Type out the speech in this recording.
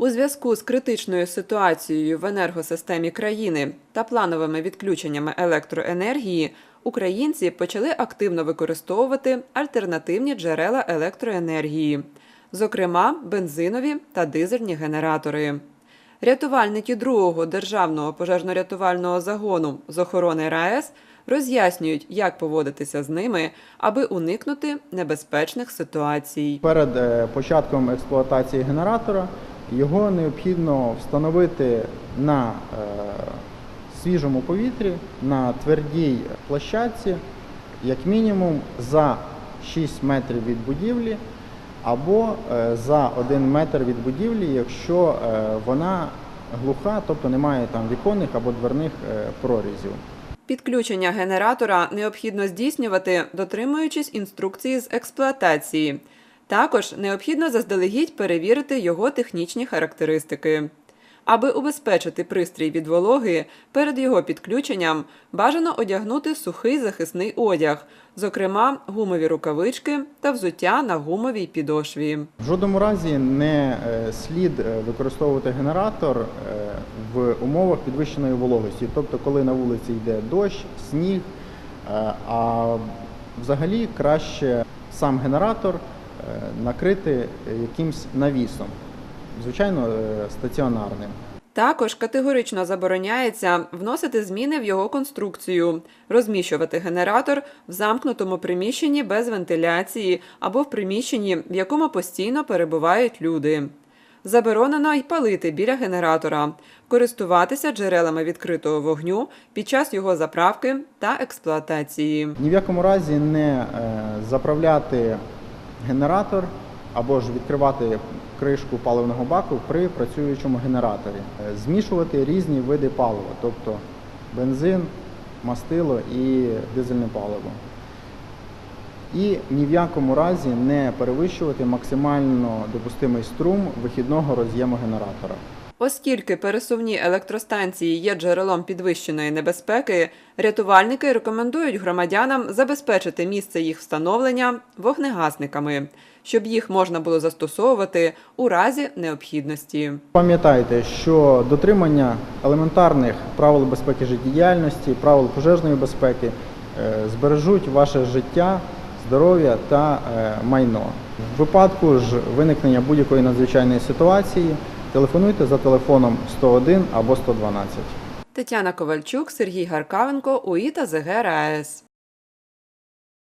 У зв'язку з критичною ситуацією в енергосистемі країни та плановими відключеннями електроенергії українці почали активно використовувати альтернативні джерела електроенергії, зокрема бензинові та дизельні генератори. Рятувальники другого державного пожежно-рятувального загону з охорони РаЕС роз'яснюють, як поводитися з ними, аби уникнути небезпечних ситуацій. Перед е, початком експлуатації генератора його необхідно встановити на е, свіжому повітрі, на твердій площадці, як мінімум за 6 метрів від будівлі або е, за 1 метр від будівлі, якщо е, вона глуха, тобто немає там віконних або дверних прорізів. Підключення генератора необхідно здійснювати, дотримуючись інструкції з експлуатації. Також необхідно заздалегідь перевірити його технічні характеристики. Аби убезпечити пристрій від вологи, перед його підключенням бажано одягнути сухий захисний одяг, зокрема гумові рукавички та взуття на гумовій підошві. В жодному разі не е, слід е, використовувати генератор е, в умовах підвищеної вологості, тобто коли на вулиці йде дощ, сніг, а взагалі краще сам генератор накрити якимсь навісом, звичайно, е, стаціонарним. Також категорично забороняється вносити зміни в його конструкцію, розміщувати генератор в замкнутому приміщенні без вентиляції або в приміщенні, в якому постійно перебувають люди. Заборонено й палити біля генератора, користуватися джерелами відкритого вогню під час його заправки та експлуатації. Ні в якому разі не е, заправляти генератор або ж відкривати кришку паливного баку при працюючому генераторі. Е, Змішувати різні види палива, тобто бензин, мастило і дизельне паливо. І ні в якому разі не перевищувати максимально допустимий струм вихідного роз'єму генератора. Оскільки пересувні електростанції є джерелом підвищеної небезпеки, рятувальники рекомендують громадянам забезпечити місце їх встановлення вогнегасниками, щоб їх можна було застосовувати у разі необхідності. Пам'ятайте, що дотримання елементарних правил безпеки життєдіяльності, правил пожежної безпеки е, збережуть ваше життя, здоров'я та е, майно. В випадку ж виникнення будь-якої надзвичайної ситуації телефонуйте за телефоном 101 або 112. Тетяна Ковальчук, Сергій Гаркавенко, УІТА ЗГ РаЕС.